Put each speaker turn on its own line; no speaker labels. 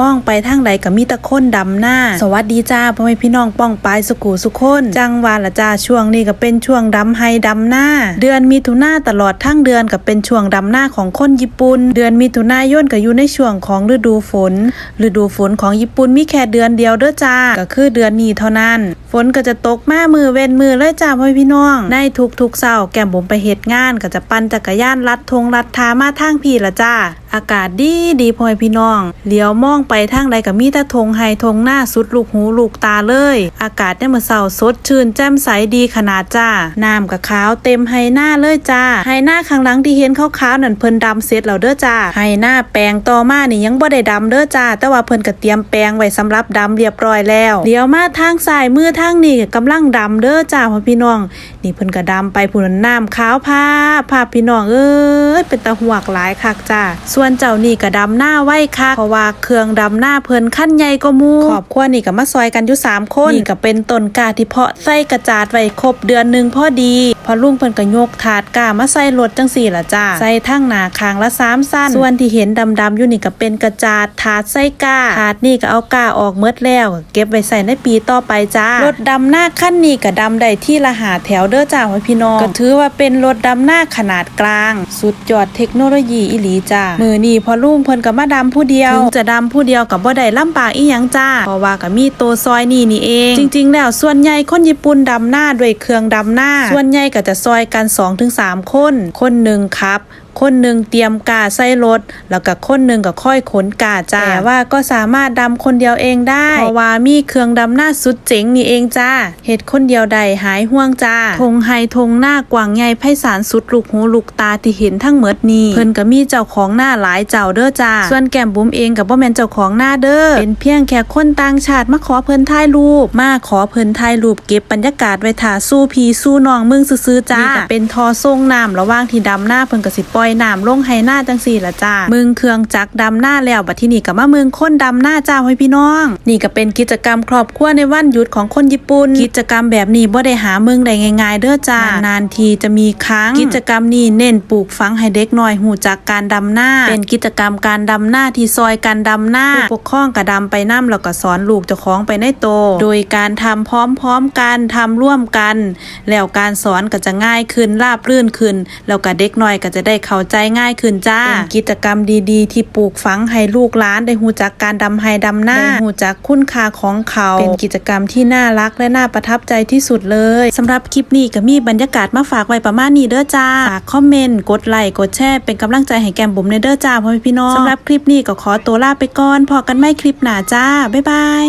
มองไปทางใดก็มีตะค้นดำหน้า สวัสดีจ้าพ่อแม่พี่น้องป้องปายสุกูสุคนจังหวาละจ้าช่วงนี้ก็เป็นช่วงดำไฮดำหน้า เดือนมิถุนาตลอดทั้งเดือนก็เป็นช่วงดำหน้าของคนญี่ปุ่น เดือนมิถุนายนก็อยู่ในช่วงของฤดูฝน ฤดูฝนของญี่ปุ่นมีแค่เดือนเดียวเด้อจ้าก็คือเดือนนี้เท่านั้น ฝนก็จะตกมามือเว้นมือเลยจ้าพ่อพี่น้อง ในทุกๆเช้าแก้มบุ๋มไปเฮ็ดงานก็จะปั่นจักรยานลัดทงลัดทามาทางพี่ละจ้า อากาศดีดีพ่อแม่พี่น้องเลี้ยวมองไปทางใดก็มีแต่ทงไฮทงหน้าสุดลูกหูลูกตาเลย อากาศเนี่ยมื่อเช้าสดชื่นแจ่มใสดีขนาดจ้าน้ำกับขาวเต็มไฮหน้าเลยจ้าไฮหน้าข้างหลังที่เห็นขาวๆนั่นเพิ่นดำเสร็จแล้วเด้อจ้าไฮหน้าแปลงต่อมานี่ยังบ่ได้ดำเด้อจ้าแต่ว่าเพิ่นก็เตรียมแปลงไว้สำหรับดำเรียบร้อยแล้วเลี้ยวมาทางซ้ายมือทางนี่กำลังดำเด้อจ้าพ่อพี่น้อง นี่เพิ่นก็ดำไปผู้นั้นน้ำขาวพาพาพี่น้องเอ้ยเป็นตะหวกหลายคักจ้าส่วนเจ้านี่ก็ดำหน้าไว้คักเพราะว่าเครื่องดำหน้าเพิ่นขั้นใหญ่ก็มูครอบครัวนี่ก็มาซอยกันอยู่สามคนนี่ก็เป็นต้นกาที่เพาะใส่กระจาดไว้ครบเดือนหนึงพอดี พอลุงเพิ่นก็ยกถาดกามาใส่รถจังสี่ล่ะจ้าใส่ทั้งหนาคางละสามสั้นส่วนที่เห็นดำๆอยู่นี่ก็เป็นกระจาดถาดใส่กาถาดนี่ก็เอากาออกเมดแล้ว เก็บไว้ใส่ในปีต่อไปจ้ารถดำหน้าขั้นนี้ก็ดำได้ที่ละหาแถวเด้อจ้าพ่อพี่น้องก็ถือว่าเป็นรถดำหน้าขนาดกลาง สุดยอดเทคโนโลยีอีหลีจ้ามือนี่พอลุงเพิ่นก็มาดำผู้เดียว จะดำผู้เดียวกับบ่ได้ลำบากอีหยังจ้าเพราะว่าก็มีตัวซอยนี่นี่เอง จริง ๆ แล้วส่วนใหญ่คนญี่ปุ่นดำหน้าด้วยเครื่องดำหน้า ส่วนใหญ่ก็จะซอยกัน 2-3 คน คนหนึ่งครับ คนหนึ่งเตรียมกาใส่รถ แล้วก็คนหนึ่งก็ค่อยขนกาจ้าแต่ว่าก็สามารถดำคนเดียวเองได้ เพราะว่ามีเครื่องดำหน้าสุดเจ๋งนี่เองจ้าเฮ็ดคนเดียวใดหายห่วงจ้าทงไฮทงหน้ากว้างใหญ่ไพศาลสุดลูกหูลูกตาที่เห็นทั้งเมดนี้เพิ่นก็มีเจ้าของหน้าหลายเจ้าเด้อจ้าส่วนแก้มบุ๋มเองกับบ่แม่นเจ้าของหน้าเด้อเป็นเพียงแค่คนต่างชาติมาขอเพิ่นถ่ายรูป มาขอเพิ่นถ่ายรูปเก็บบรรยากาศไว้ถ่าสู้พี่สู้น้องมึงซื่อๆจ้านี่ก็เป็นทอส่งน้ำระหว่างที่ดำหน้าเพิ่นก็สิปล่อยน้ำลงให้หน้าจังสี่ละจ้ามึงเครื่องจักดำหน้าแล้วบัดที่นี่ก็มามึงคนดำหน้าจ้าให้พี่น้อง นี่ก็เป็นกิจกรรมครอบครัวในวันหยุดของคนญี่ปุ่น กิจกรรมแบบนี้บ่ได้หามึงได้ง่ายๆ เด้อจ้านานๆทีจะมีครั้ง กิจกรรมนี้เน้นปลูกฝังให้เด็กน้อยหูจักการดำหน้า เป็นกิจกรรมการดำหน้าที่ซอยการดำหน้าปกครองก็ดำไปน้ำแล้วก็สอนลูกเจ้าของไปในโต โดยการทำพร้อมๆกันทำร่วมกัน แล้วการสอนก็จะง่ายขึ้นราบรื่นขึ้น แล้วก็เด็กน้อยก็จะได้เข้าใจง่ายขึ้นจ้าเป็นกิจกรรมดีๆ ที่ปลูกฝังให้ลูกหลานได้หูจักการดำไฮดำหน้าได้หูจักคุณค่าของเขา เป็นกิจกรรมที่น่ารักและน่าประทับใจที่สุดเลยสำหรับคลิปนี้ก็มีบรรยากาศมาฝากไว้ประมาณนี้เด้อจ้าฝากคอมเมนต์กดไลค์กดแชร์เป็นกำลังใจให้แกมบุ๋มในเด้อจ้าพ่อแม่พี่น้องสำหรับคลิปนี้ก็ขอตัวลาไปก่อนพอกันไม่คลิปหน้าจ้าบ๊ายบาย